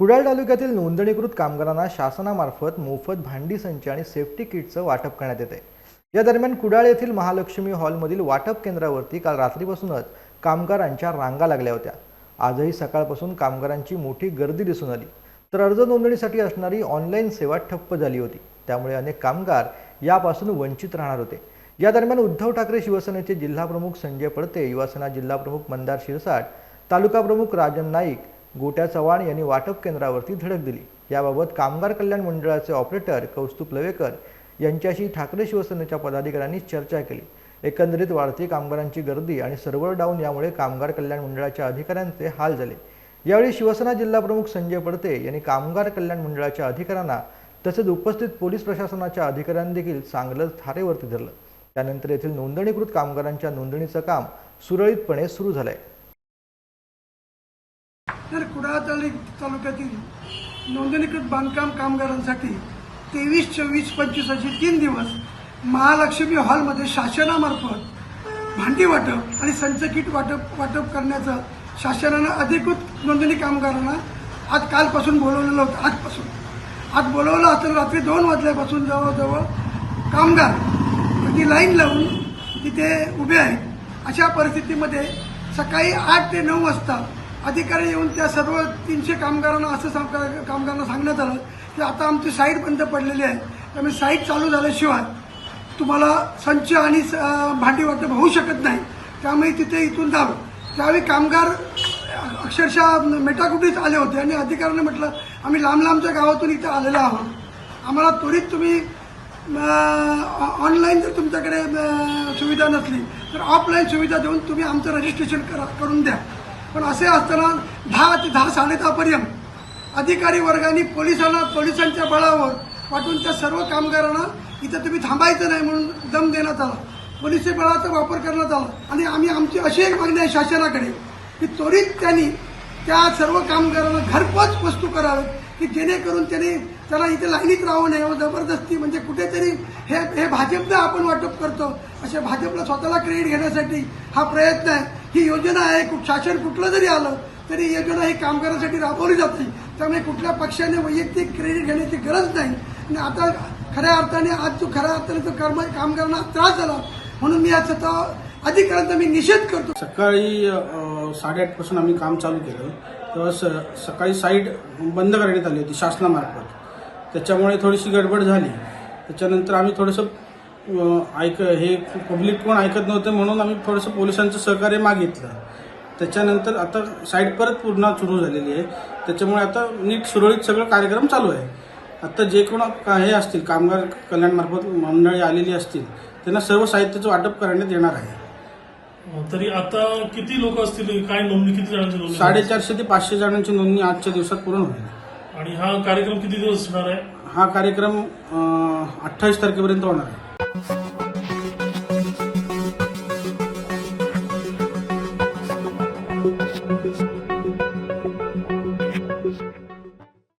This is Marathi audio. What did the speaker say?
कुडाळ तालुक्यातील नोंदणीकृत कामगारांना शासनामार्फत मोफत भांडी संच आणि सेफ्टी किटचं वाटप करण्यात येते या दरम्यान कुडाळ येथील महालक्ष्मी हॉलमधील वाटप केंद्रावरती काल रात्रीपासूनच कामगारांच्या रांगा लागल्या होत्या. आजही सकाळपासून कामगारांची मोठी गर्दी दिसून आली. तर अर्ज नोंदणीसाठी असणारी ऑनलाईन सेवा ठप्प झाली होती. त्यामुळे अनेक कामगार यापासून वंचित राहणार होते. या दरम्यान उद्धव ठाकरे शिवसेनेचे जिल्हाप्रमुख संजय पडते युवासेना जिल्हाप्रमुख मंदार शिरसाट तालुका प्रमुख राजन नाईक गोट्या चव्हाण यांनी वाटप केंद्रावरती धडक दिली. याबाबत कामगार कल्याण मंडळाचे ऑपरेटर कौस्तुभ लवेकर यांच्याशी ठाकरे शिवसेनेच्या पदाधिकाऱ्यांनी चर्चा केली. एकंदरीत वाढती कामगारांची गर्दी आणि सर्व्हर डाऊन यामुळे कामगार कल्याण मंडळाच्या अधिकाऱ्यांचे हाल झाले. यावेळी शिवसेना जिल्हाप्रमुख संजय पडते यांनी कामगार कल्याण मंडळाच्या अधिकाऱ्यांना तसेच उपस्थित पोलीस प्रशासनाच्या अधिकाऱ्यांनी देखील चांगलंच थारेवरती धरलं. त्यानंतर येथील नोंदणीकृत कामगारांच्या नोंदणीचं काम सुरळीतपणे सुरू झालंय. कुडाळ तालुक्यातील नोंदणीकृत बांधकाम कामगारांसाठी तेवीस चोवीस पंचवीस असे तीन दिवस महालक्ष्मी हॉलमध्ये शासनामार्फत भांडी वाटप आणि संच किट वाटप वाटप करण्याचं शासनानं अधिकृत नोंदणी कामगारांना आज कालपासून बोलवलेलं होतं आजपासून. आज बोलवलं असताना रात्री दोन वाजल्यापासून जवळजवळ कामगार अगदी लाईन लावून तिथे उभे आहेत. अशा परिस्थितीमध्ये सकाळी आठ ते नऊ वाजता अधिकारी येऊन त्या सर्व तीनशे कामगारांना असं कामगारांना सांगण्यात आलं की आता आमची साईट बंद पडलेली आहे. त्यामुळे साईट चालू झाल्याशिवाय तुम्हाला संच आणि स- भांडी वाटप होऊ शकत नाही. त्यामुळे तिथे इथून जावं. त्यावेळी कामगार अक्षरशः मेटाकुटीच आले होते आणि अधिकाऱ्यांनी म्हटलं आम्ही लांब लांबच्या गावातून इथे आलेलो आहोत. आम्हाला त्वरित तुम्ही ऑनलाईन जर तुमच्याकडे सुविधा नसली तर ऑफलाईन सुविधा देऊन तुम्ही आमचं रजिस्ट्रेशन करा करून द्या. पण असे असताना दहा ते दहा साडेदहापर्यंत अधिकारी वर्गाने पोलिसांना पोलिसांच्या बळावर वाटून त्या सर्व कामगारांना इथं तुम्ही थांबायचं नाही म्हणून दम देण्यात आला. पोलिसी बळाचा वापर करण्यात आला. आणि आम्ही आमची अशी एक मागणी आहे शासनाकडे की त्वरित त्यांनी त्या सर्व कामगारांना घरपोच वस्तू कराव्यात की जेणेकरून त्यांनी त्याला इथे लाईनीत राहू नये व जबरदस्ती म्हणजे कुठेतरी हे हे भाजपनं आपण वाटप करतो अशा भाजपला स्वतःला क्रेडिट घेण्यासाठी हा प्रयत्न आहे. ही योजना आहे कुठ- शासन कुठलं जरी आलं तरी ही योजना ही कामगारांसाठी राबवली जाते. त्यामुळे कुठल्या पक्षाने वैयक्तिक क्रेडिट घेण्याची गरज नाही. आणि आता खऱ्या अर्थाने आज जो खऱ्या अर्थाने जो कर्म कामगारांना त्रास झाला म्हणून मी आज स्वतः अधिकाऱ्यांचा मी निषेध करतो. सकाळी साडेआठपासून आम्ही काम चालू केलं. तेव्हा स सकाळी साईट बंद करण्यात आली होती शासनामार्फत. त्याच्यामुळे थोडीशी गडबड झाली. त्याच्यानंतर आम्ही थोडंसं ऐक हे पब्लिक कोण ऐकत नव्हते म्हणून आम्ही थोडंसं पोलिसांचं सहकार्य मागितलं. त्याच्यानंतर आता साईट परत पूर्ण सुरू झालेली आहे. त्याच्यामुळे आता नीट सुरळीत सगळं कार्यक्रम चालू आहे. आता जे कोण हे असतील कामगार कल्याणमार्फत मंडळी आलेली असतील त्यांना सर्व साहित्याचं वाटप करण्यात येणार आहे. तरी आता किती लोक असतील? काय नोंदणी किती जणांची नोंदणी? साडेचारशे ते पाचशे जणांची नोंदणी आजच्या दिवसात पूर्ण होईल. आणि हा कार्यक्रम किती दिवस असणार आहे? हा कार्यक्रम अठ्ठावीस तारखेपर्यंत होणार आहे.